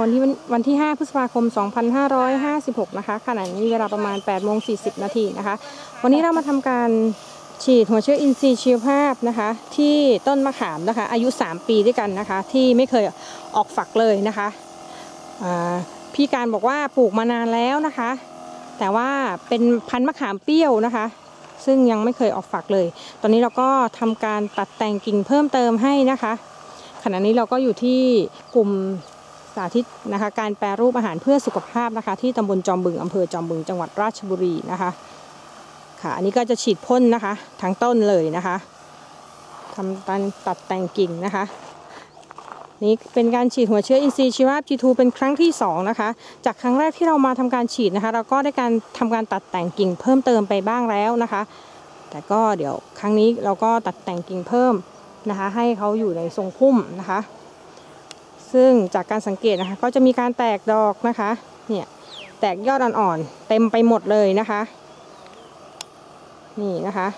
วันที่วันที่ 5 พฤษภาคม 2556 นะคะ ขณะนี้เวลาประมาณ 8 โมง 40 นาทีนะคะ วันนี้เรามาทำการฉีดหัวเชื้ออินทรีย์ชีวภาพนะคะ ที่ต้นมะขามนะคะ อายุ 3 ปีด้วยกันนะคะ ที่ไม่เคยออกฝักเลยนะคะ พี่การบอกว่าปลูกมานานแล้วนะคะ แต่ว่าเป็นพันธุ์มะขามเปรี้ยวนะคะ ซึ่งยังไม่เคยออกฝักเลย ตอนนี้เราก็ทำการตัดแต่งกิ่งเพิ่มเติมให้นะคะ ขณะนี้เราก็อยู่ที่กลุ่ม สาธิตนะคะการแปรรูปอาหารเพื่อสุขภาพนะคะที่ตำบลจอมบึงอำเภอจอมบึงจังหวัดราชบุรีนะคะค่ะอันนี้ก็จะฉีดพ่นนะคะทั้งต้นเลยนะคะทำการตัดแต่งกิ่งนะคะนี่เป็นการฉีดหัวเชื้ออินทรีย์ชีวภาพ G2 เป็นครั้งที่สองนะคะ จากครั้งแรกที่เรามาทำการฉีดนะคะ เราก็ได้การทำการตัดแต่งกิ่งเพิ่มเติมไปบ้างแล้วนะคะ แต่ก็เดี๋ยวครั้งนี้เราก็ตัดแต่งกิ่งเพิ่มนะคะ ให้เขาอยู่ในทรงพุ่มนะคะ ซึ่งจากการสังเกตนะคะ ก็จะมีการแตกดอกนะคะ เนี่ย แตกยอดอ่อนๆ เต็มไปหมดเลยนะคะ นี่นะคะ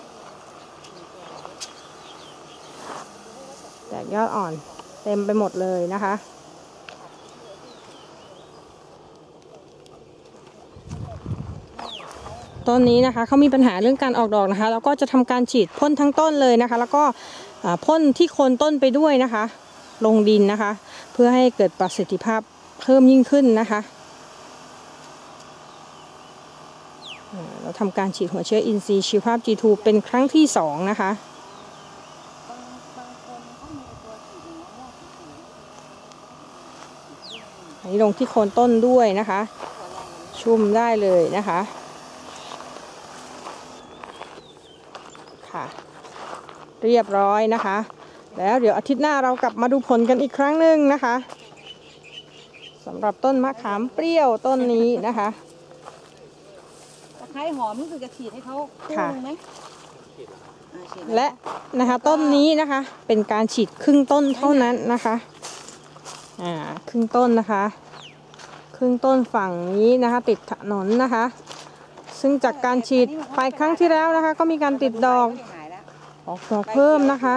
แตกยอดอ่อน เต็มไปหมดเลยนะคะต้นนี้นะคะเขามีปัญหาเรื่องการออกดอกนะคะ แล้วก็จะทำการฉีดพ่นทั้งต้นเลยนะคะ แล้วก็พ่นที่โคนต้นไปด้วยนะคะ ลงดินนะคะ เพื่อให้เกิดประสิทธิภาพเพิ่มยิ่งขึ้นนะคะ เราทำการฉีดหัวเชื้ออินทรีย์ชีวภาพ G2 เป็นครั้งที่สองนะคะอันนี้ลงที่โคนต้นด้วยนะคะ ชุ่มได้เลยนะคะค่ะ เรียบร้อยนะคะ แล้วเดี๋ยวอาทิตย์หน้าเรากลับมาดูผลกันอีกครั้งหนึ่งนะคะสำหรับต้นมะขามเปรี้ยวต้นนี้นะคะตะไคร้หอมนี่คือจะฉีดให้เขาคู่ค่ะนึงไหมอ่าฉีดและนะคะต้นนี้นะคะเป็นการฉีดครึ่งต้นเท่านั้นนะคะอ่าครึ่งต้นนะคะ ครึ่งต้นฝั่งนี้นะคะ ติดถนนนะคะ ซึ่งจากการฉีดไปครั้งที่แล้วนะคะ ก็มีการติดดอกหายแล้วออกดอกเพิ่มนะคะ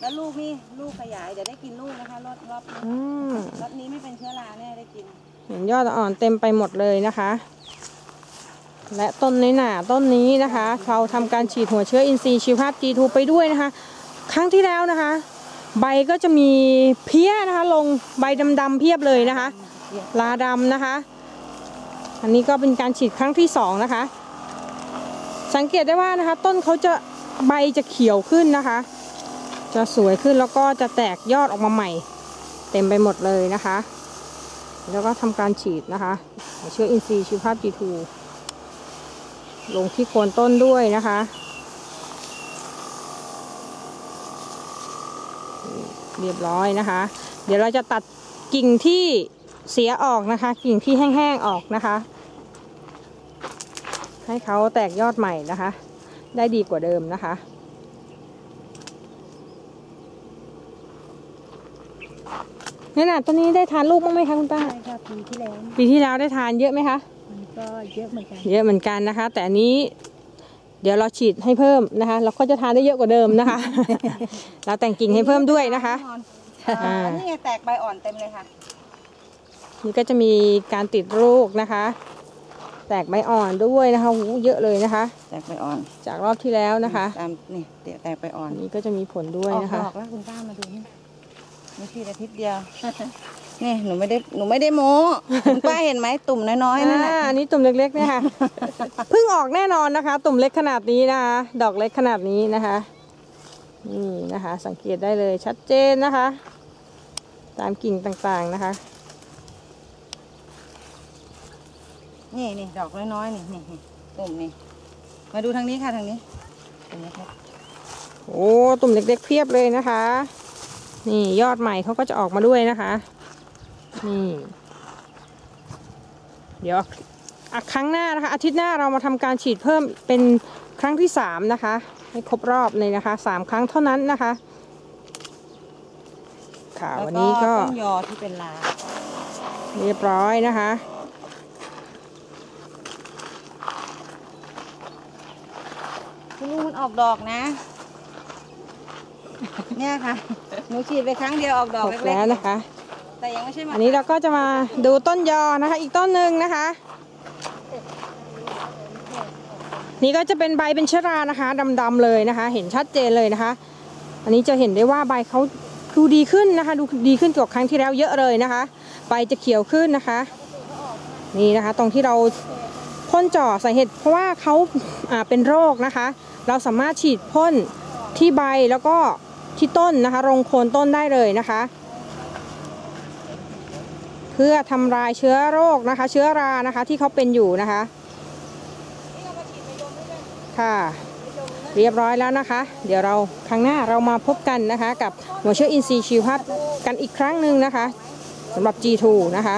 แล้วลูกนี่ลูกขยายเดี๋ยวได้กินลูกนะคะรอบรอบนี้อืมรอบนี้ไม่เป็นเชื้อราแน่ได้กิน เห็นยอดอ่อนเต็มไปหมดเลยนะคะ และต้นในหนาต้นนี้นะคะ เราทำการฉีดหัวเชื้ออินทรีย์ชีวภาพ G2 ไปด้วยนะคะ ครั้งที่แล้วนะคะ ใบก็จะมีเพี้ยนะคะ ลงใบดำๆเพียบเลยนะคะ ลาดำนะคะ อันนี้ก็เป็นการฉีดครั้งที่สองนะคะ สังเกตได้ว่านะคะ ต้นเขาจะใบจะเขียวขึ้นนะคะ จะสวยขึ้นแล้วก็จะแตกยอดออกมาใหม่ เต็มไปหมดเลยนะคะ แล้วก็ทำการฉีดนะคะ เชื้ออินทรีย์ชีวภาพ G2 ลงที่โคนต้นด้วยนะคะเรียบร้อยนะคะ เดี๋ยวเราจะตัดกิ่งที่เสียออกนะคะ กิ่งที่แห้งๆออกนะคะ ให้เขาแตกยอดใหม่นะคะ ได้ดีกว่าเดิมนะคะ นี่น่ะต้นนี้ได้ทานลูกบ้างไหมคะคุณป้า ใช่ค่ะปีที่แล้วปีที่แล้วได้ทานเยอะไหมคะ มันก็เยอะเหมือนกัน เยอะเหมือนกันนะคะ แต่อันนี้ เดี๋ยวเราฉีดให้เพิ่มนะคะ เราก็จะทานได้เยอะกว่าเดิมนะคะ เราแต่งกิ่งให้เพิ่มด้วยนะคะแน่นอนเอ่อนี่ไงแตกใบอ่อนเต็มเลยค่ะ นี่ก็จะมีการติดลูกนะคะ แตกใบอ่อนด้วยนะคะหูเยอะเลยนะคะ แตกใบอ่อนจากรอบที่แล้วนะคะ ตามนี่เตะแตกใบอ่ออันนนี้ก็จะมีผลด้วยออกนะคะ ดอกแล้วคุณป้ามาดูนี่ นี่ฉีดอาทิตย์เดียว นี่หนูไม่ได้หนูไม่ได้โม้คุณป้าเห็นไหมตุ่มน้อยๆนั่นอ่าน่ะ อันนี้ตุ่มเล็กๆเนี่ยค่ะเพิ่งออกแน่นอนนะคะ ตุ่มเล็กขนาดนี้นะคะ ดอกเล็กขนาดนี้นะคะนี่นะคะ สังเกตได้เลยชัดเจนนะคะ ตามกิ่งต่างๆนะคะ นี่นี่ดอกน้อยๆนี่นี่นี่ตุ่มนี่ มาดูทางนี้ค่ะทางนี้ตรงนี้ครับโอ้ตุ่มเล็กๆเพียบเลยนะคะ นี่ยอดใหม่เขาก็จะออกมาด้วยนะคะ นี่ เดี๋ยวอะครั้งหน้านะคะ อาทิตย์หน้าเรามาทำการฉีดเพิ่มเป็นครั้งที่สามนะคะ ให้ครบรอบเลยนะคะสามครั้งเท่านั้นนะคะ ค่ะววันนี้ก็ต้นยอที่เป็นลาเรียบร้อยนะคะคุณลุงมันออกดอกนะ เนี่ยค่ะ หนูฉีดไปครั้งเดียวออกดอกหมดเล็กแล้วๆนะคะแต่ยังไม่ใช่มะอันนี้เราก็จะมาดูต้นยอนะคะ อีกต้นหนึ่งนะคะ นี่ก็จะเป็นใบเป็นเชื้อรานะคะดำๆเลยนะคะ เห็นชัดเจนเลยนะคะ อันนี้จะเห็นได้ว่าใบเขาดูดีขึ้นนะคะ ดูดีขึ้นกว่าครั้งที่แล้วเยอะเลยนะคะ ใบจะเขียวขึ้นนะคะ นี่นะคะ ตรงที่เราพ่นเจ่อสาเหตุเพราะว่าเขาอ่าเป็นโรคนะคะ เราสามารถฉีดพ่นที่ใบแล้วก็ ที่ต้นนะคะรงโคนต้นได้เลยนะคะ เพื่อทำลายเชื้อโรคนะคะ เชื้อรานะคะที่เขาเป็นอยู่นะคะค่ะเรียบร้อยแล้วนะคะ เดี๋ยวเราครั้งหน้าเรามาพบกันนะคะ กับหัวเชื้ออินทรีย์ชีวภาพกันอีกครั้งหนึ่งนะคะสำหรับ G2 นะคะ